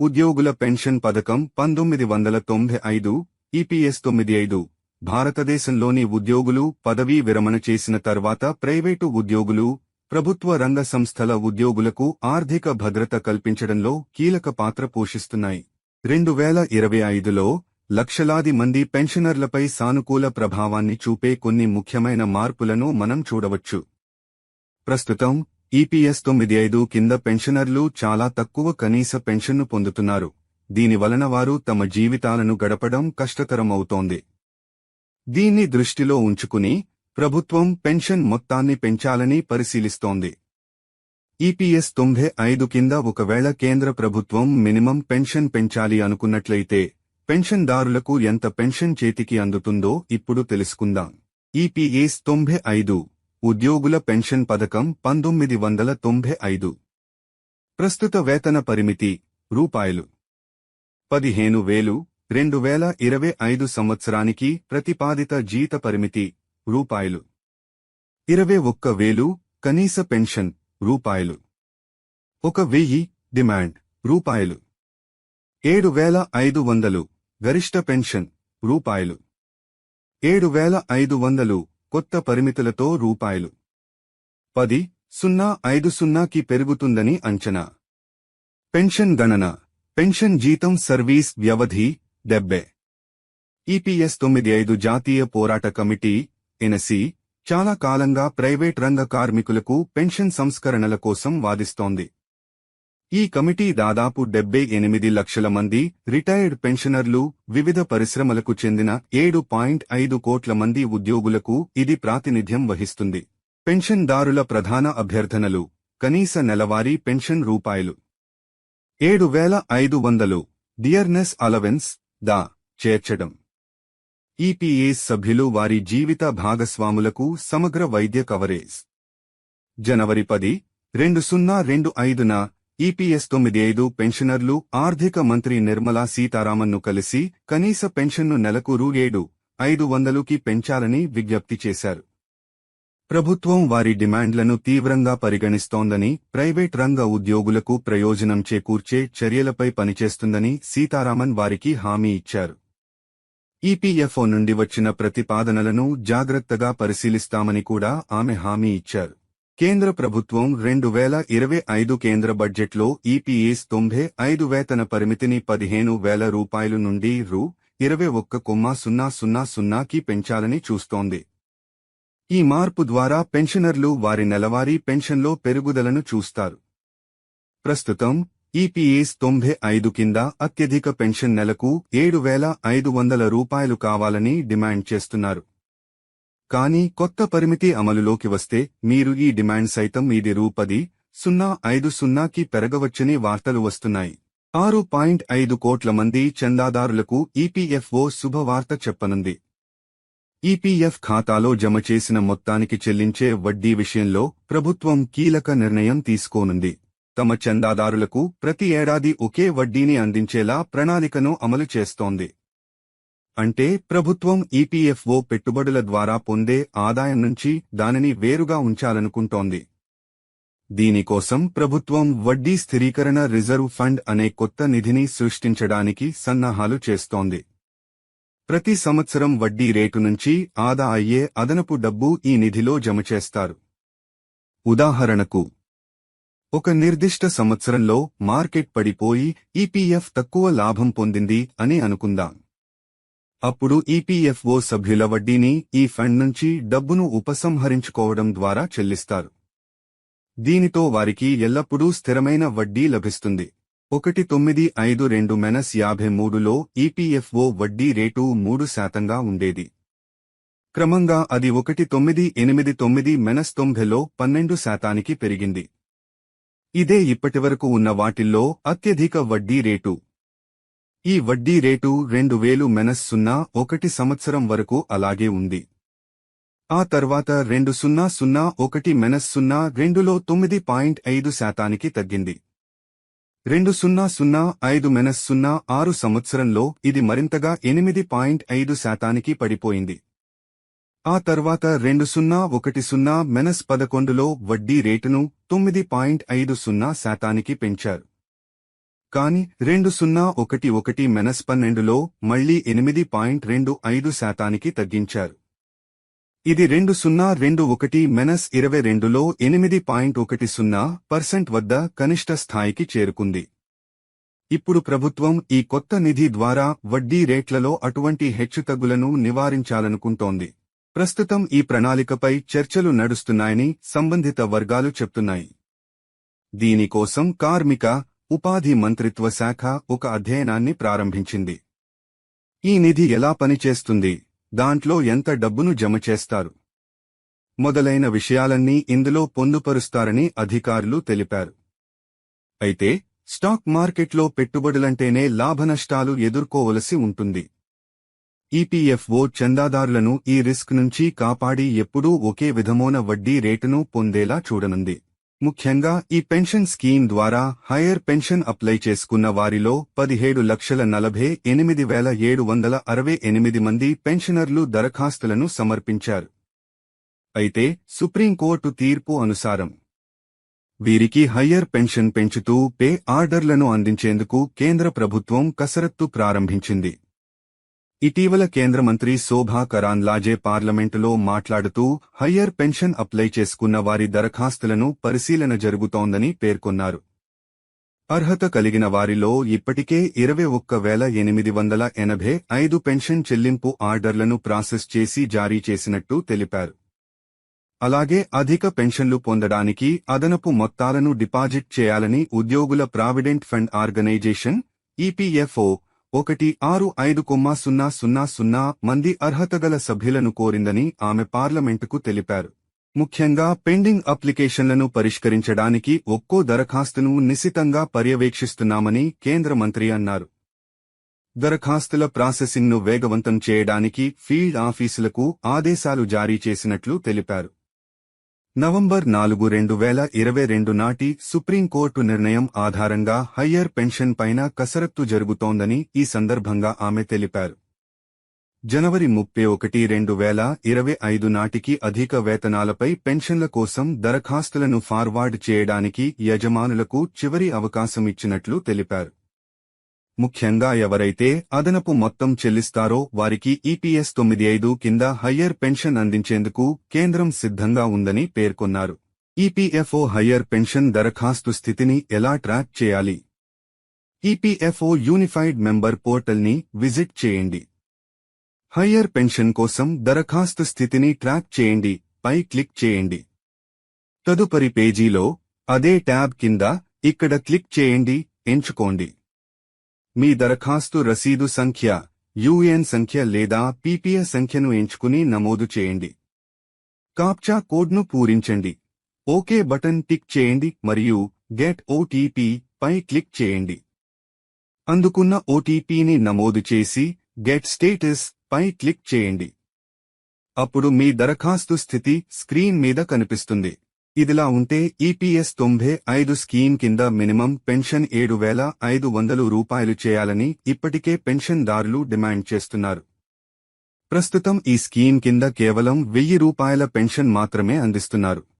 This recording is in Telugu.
ఉద్యోగుల పెన్షన్ పథకం పంతొమ్మిది వందల తొంభై ఐదు ఈపీఎస్ తొమ్మిది ఐదు. భారతదేశంలోని ఉద్యోగులు పదవీ విరమణ చేసిన తర్వాత ప్రైవేటు ఉద్యోగులు ప్రభుత్వ రంగ సంస్థల ఉద్యోగులకు ఆర్థిక భద్రత కల్పించడంలో కీలక పాత్ర పోషిస్తున్నాయి. రెండు వేల ఇరవై ఐదులో లక్షలాది మంది పెన్షనర్లపై సానుకూల ప్రభావాన్ని చూపే కొన్ని ముఖ్యమైన మార్పులను మనం చూడవచ్చు. ప్రస్తుతం ఈపీఎస్ తొమ్మిది ఐదు కింద పెన్షనర్లు చాలా తక్కువ కనీస పెన్షన్ను పొందుతున్నారు. దీని వలన వారు తమ జీవితాలను గడపడం కష్టతరమవుతోంది. దీన్ని దృష్టిలో ఉంచుకుని ప్రభుత్వం పెన్షన్ మొత్తాన్ని పెంచాలని పరిశీలిస్తోంది. ఈపీఎస్ తొంభై ఐదు కింద ఒకవేళ కేంద్ర ప్రభుత్వం మినిమం పెన్షన్ పెంచాలి అనుకున్నట్లయితే పెన్షన్దారులకు ఎంత పెన్షన్ చేతికి అందుతుందో ఇప్పుడు తెలుసుకుందాం. ఈపీఎస్ తొంభై ఐదు ఉద్యోగుల పెన్షన్ పథకం పంతొమ్మిది వందల తొంభై ఐదు. ప్రస్తుత వేతన పరిమితి రూపాయలు. పదిహేను వేలు రెండు వేల ఇరవై ఐదు సంవత్సరానికి ప్రతిపాదిత జీత పరిమితి రూపాయలు. ఇరవై ఒక్క వేలు కనీస పెన్షన్ రూపాయలు. ఒక వెయ్యి డిమాండ్ రూపాయలు. ఏడు వేల ఐదు వందలు గరిష్ట పెన్షన్ రూపాయలు. ఏడు వేల ఐదు వందలు కొత్త పరిమితులతో రూపాయలు. పది సున్నా ఐదు సున్నాకి పెరుగుతుందని అంచనా. పెన్షన్ గణన. పెన్షన్ జీతం సర్వీస్ వ్యవధి డెబ్బే. ఈపీఎస్ తొమ్మిది ఐదు జాతీయ పోరాట కమిటీ ఎనసి చాలా కాలంగా ప్రైవేట్ రంగ కార్మికులకు పెన్షన్ సంస్కరణల కోసం వాదిస్తోంది. ఈ కమిటీ దాదాపు డెబ్బై ఎనిమిది లక్షల మంది రిటైర్డ్ పెన్షనర్లు వివిధ పరిశ్రమలకు చెందిన ఏడు పాయింట్ ఐదు కోట్ల మంది ఉద్యోగులకు ఇది ప్రాతినిధ్యం వహిస్తుంది. పెన్షన్దారుల ప్రధాన అభ్యర్థనలు కనీస నెలవారీ పెన్షన్ రూపాయలు. ఏడు వేల ఐదు వందలు డియర్నెస్ అలవెన్స్ దా చేర్చడం. ఈపీఏస్ సభ్యులు వారి జీవిత భాగస్వాములకు సమగ్ర వైద్య కవరేజ్. జనవరి పది రెండు సున్నా రెండు ఐదున ఈపీఎస్ తొమ్మిది ఐదు పెన్షనర్లు ఆర్థిక మంత్రి నిర్మలా సీతారామన్ను కలిసి కనీస పెన్షన్ను నెలకు రూ ఏడు ఐదు వందలుకి పెంచాలని విజ్ఞప్తి చేశారు. ప్రభుత్వం వారి డిమాండ్లను తీవ్రంగా పరిగణిస్తోందని ప్రైవేట్ రంగ ఉద్యోగులకు ప్రయోజనం చేకూర్చే చర్యలపై పనిచేస్తుందని సీతారామన్ వారికి హామీ ఇచ్చారు. ఈపీఎఫ్ఓ నుండి వచ్చిన ప్రతిపాదనలను జాగ్రత్తగా పరిశీలిస్తామని కూడా ఆమె హామీ ఇచ్చారు. కేంద్ర ప్రభుత్వం రెండు వేల ఇరవై ఐదు కేంద్ర బడ్జెట్లో ఈపీఎస్ తొంభై ఐదు వేతన పరిమితిని పదిహేను వేల రూపాయలు నుండి రూ. ఇరవై ఒక్క కొమ్మ సున్నా సున్నా సున్నాకి పెంచాలని చూస్తోంది. ఈ మార్పు ద్వారా పెన్షనర్లు వారి నెలవారీ పెన్షన్లో పెరుగుదలను చూస్తారు. ప్రస్తుతం ఈపీఎస్ తొంభై ఐదు కింద అత్యధిక పెన్షన్ నెలకు ఏడు వేల ఐదు వందల రూపాయలు కావాలని డిమాండ్ చేస్తున్నారు. కానీ కొత్త పరిమితి అమలులోకి వస్తే మీరు ఈ డిమాండ్ సైతం ఇది రూపది సున్నా ఐదు సున్నాకి పెరగవచ్చని వార్తలు వస్తున్నాయి. ఆరు పాయింట్ ఐదు కోట్ల మంది చందాదారులకు ఈపీఎఫ్ఓ శుభవార్త చెప్పనుంది. ఈపీఎఫ్ ఖాతాలో జమ చేసిన మొత్తానికి చెల్లించే వడ్డీ విషయంలో ప్రభుత్వం కీలక నిర్ణయం తీసుకోనుంది. తమ చందాదారులకు ప్రతి ఏడాది ఒకే వడ్డీని అందించేలా ప్రణాళికను అమలు చేస్తోంది. అంటే ప్రభుత్వం ఈపీఎఫ్ఓ పెట్టుబడుల ద్వారా పొందే ఆదాయం నుంచి దానిని వేరుగా ఉంచాలనుకుంటోంది. దీనికోసం ప్రభుత్వం వడ్డీ స్థిరీకరణ రిజర్వ్ ఫండ్ అనే కొత్త నిధిని సృష్టించడానికి సన్నాహాలు చేస్తోంది. ప్రతి సంవత్సరం వడ్డీ రేటు నుంచి ఆదా అయ్యే అదనపు డబ్బు ఈ నిధిలో జమ చేస్తారు. ఉదాహరణకు ఒక నిర్దిష్ట సంవత్సరంలో మార్కెట్ పడిపోయి ఈపీఎఫ్ తక్కువ లాభం పొందింది అని అనుకుందాం. అప్పుడు ఈపీఎఫ్ఓ సభ్యుల వడ్డీని ఈ ఫండ్ నుంచి డబ్బును ఉపసంహరించుకోవడం ద్వారా చెల్లిస్తారు. దీనితో వారికి ఎల్లప్పుడూ స్థిరమైన వడ్డీ లభిస్తుంది. ఒకటి తొమ్మిది ఐదు రెండు మెనస్ యాభై మూడులో ఈపీఎఫ్ఓ వడ్డీ రేటు మూడు శాతంగా ఉండేది. క్రమంగా అది ఒకటి తొమ్మిది ఎనిమిది తొమ్మిది మెనస్ తొంభైలో పన్నెండు శాతానికి పెరిగింది. ఇదే ఇప్పటివరకు ఉన్న వాటిల్లో అత్యధిక వడ్డీ రేటు. ఈ వడ్డీ రేటు రెండు వేలు మెనస్ సున్నా ఒకటి సంవత్సరం వరకు అలాగే ఉంది. ఆ తర్వాత రెండు సున్నా సున్నా ఒకటి మెనస్ సున్నా రెండులో తొమ్మిది పాయింట్ ఐదు శాతానికి తగ్గింది. రెండు సున్నా సున్నా ఐదు మెనస్ సున్నా ఆరు సంవత్సరంలో ఇది మరింతగా ఎనిమిది పాయింట్ ఐదు శాతానికి పడిపోయింది. ఆ తర్వాత రెండు సున్నా ఒకటి సున్నా మెనస్ పదకొండులో వడ్డీ రేటును తొమ్మిది పాయింట్ ఐదు సున్నా శాతానికి పెంచారు. కాని రెండు సున్నా ఒకటి ఒకటి మెనస్ పన్నెండులో మళ్ళీ ఎనిమిది పాయింట్ రెండు ఐదు శాతానికి తగ్గించారు. ఇది రెండు సున్నా రెండు ఒకటి మెనస్ ఇరవై రెండులో ఎనిమిది పాయింట్ ఒకటి సున్నా పర్సెంట్ వద్ద కనిష్ట స్థాయికి చేరుకుంది. ఇప్పుడు ప్రభుత్వం ఈ కొత్త నిధి ద్వారా వడ్డీ రేట్లలో అటువంటి హెచ్చుతగ్గులను నివారించాలనుకుంటోంది. ప్రస్తుతం ఈ ప్రణాళికపై చర్చలు నడుస్తున్నాయని సంబంధిత వర్గాలు చెప్తున్నాయి. దీనికోసం కార్మిక ఉపాధి మంత్రిత్వ శాఖ ఒక అధ్యయనాన్ని ప్రారంభించింది. ఈ నిధి ఎలా పనిచేస్తుంది? దాంట్లో ఎంత డబ్బును జమ చేస్తారు? మొదలైన విషయాలన్నీ ఇందులో పొందుపరుస్తారని అధికారులు తెలిపారు. అయితే స్టాక్ మార్కెట్లో పెట్టుబడులంటేనే లాభనష్టాలు ఎదుర్కోవలసి ఉంటుంది. ఈపీఎఫ్ఓ చందాదారులను ఈ రిస్క్ నుంచి కాపాడి ఎప్పుడూ ఒకే విధమైన వడ్డీ రేటును పొందేలా చూడనుంది. ముఖ్యంగా ఈ పెన్షన్ స్కీమ్ ద్వారా హైయర్ పెన్షన్ అప్లై చేసుకున్న వారిలో పదిహేడు లక్షల నలభై ఎనిమిది వేల ఏడు వందల అరవై ఎనిమిది మంది పెన్షనర్లు దరఖాస్తులను సమర్పించారు. అయితే సుప్రీంకోర్టు తీర్పు అనుసారం వీరికి హయ్యర్ పెన్షన్ పెంచుతూ పే ఆర్డర్లను అందించేందుకు కేంద్ర ప్రభుత్వం కసరత్తు ప్రారంభించింది. ఇటీవల కేంద్ర మంత్రి శోభా కరాన్లాజే పార్లమెంటులో మాట్లాడుతూ హయ్యర్ పెన్షన్ అప్లై చేసుకున్న వారి దరఖాస్తులను పరిశీలన జరుగుతోందని పేర్కొన్నారు. అర్హత కలిగిన వారిలో ఇప్పటికే ఇరవై ఒక్క వేల ఎనిమిది వందల ఎనభై ఐదు పెన్షన్ చెల్లింపు ఆర్డర్లను ప్రాసెస్ చేసి జారీ చేసినట్టు తెలిపారు. అలాగే అధిక పెన్షన్లు పొందడానికి అదనపు మొత్తాలను డిపాజిట్ చేయాలని ఉద్యోగుల ప్రావిడెంట్ ఫండ్ ఆర్గనైజేషన్ ఈపీఎఫ్ఓ ఒకటి ఆరు ఐదు కొమ్మ సున్నా సున్నా సున్నా మంది అర్హతగల సభ్యులను కోరిందని ఆమె పార్లమెంటుకు తెలిపారు. ముఖ్యంగా పెండింగ్ అప్లికేషన్లను పరిష్కరించడానికి ఒక్కో దరఖాస్తును నిశితంగా పర్యవేక్షిస్తున్నామని కేంద్ర మంత్రి అన్నారు. దరఖాస్తుల ప్రాసెసింగ్ను వేగవంతం చేయడానికి ఫీల్డ్ ఆఫీసులకు ఆదేశాలు జారీ చేసినట్లు తెలిపారు. నవంబర్ నాలుగు రెండు వేల ఇరవై రెండు నాటి సుప్రీంకోర్టు నిర్ణయం ఆధారంగా హయ్యర్ పెన్షన్ పైన కసరత్తు జరుగుతోందని ఈ సందర్భంగా ఆమె తెలిపారు. జనవరి ముప్పై ఒకటి రెండు వేల ఇరవై ఐదు నాటికి అధిక వేతనాలపై పెన్షన్ల కోసం దరఖాస్తులను ఫార్వార్డ్ చేయడానికి యజమానులకు చివరి అవకాశం ఇచ్చినట్లు తెలిపారు. ముఖ్యంగా ఎవరైతే అదనపు మొత్తం చెల్లిస్తారో వారికి ఈపీఎస్ తొమ్మిది ఐదు కింద హయ్యర్ పెన్షన్ అందించేందుకు కేంద్రం సిద్ధంగా ఉందని పేర్కొన్నారు. ఈపీఎఫ్ఓ హయ్యర్ పెన్షన్ దరఖాస్తు స్థితిని ఎలా ట్రాక్ చేయాలి? ఈపీఎఫ్ఓ యూనిఫైడ్ మెంబర్ పోర్టల్ని విజిట్ చేయండి. హయ్యర్ పెన్షన్ కోసం దరఖాస్తు స్థితిని ట్రాక్ చేయండి. పై క్లిక్ చేయండి. తదుపరి పేజీలో అదే ట్యాబ్ కింద ఇక్కడ క్లిక్ చేయండి. ఎంచుకోండి. మీ దరఖాస్తు రసీదు సంఖ్య యుఎన్ సంఖ్య లేదా పీపీఏ సంఖ్యను ఎంచుకుని నమోదు చేయండి. కాప్చా కోడ్ను పూరించండి. ఓకే బటన్ టిక్ చేయండి మరియు గెట్ ఓటీపీ పై క్లిక్ చేయండి. అందుకున్న ఓటీపీని నమోదు చేసి గెట్ స్టేటస్ పై క్లిక్ చేయండి. అప్పుడు మీ దరఖాస్తు స్థితి స్క్రీన్ మీద కనిపిస్తుంది. ఇదిలా ఉంటే ఈపీఎస్ తొంభై ఐదు స్కీమ్ కింద మినిమం పెన్షన్ ఏడు వేల ఐదు వందలు రూపాయలు చేయాలని ఇప్పటికే పెన్షన్దారులు డిమాండ్ చేస్తున్నారు. ప్రస్తుతం ఈ స్కీమ్ కింద కేవలం వెయ్యి రూపాయల పెన్షన్ మాత్రమే అందిస్తున్నారు.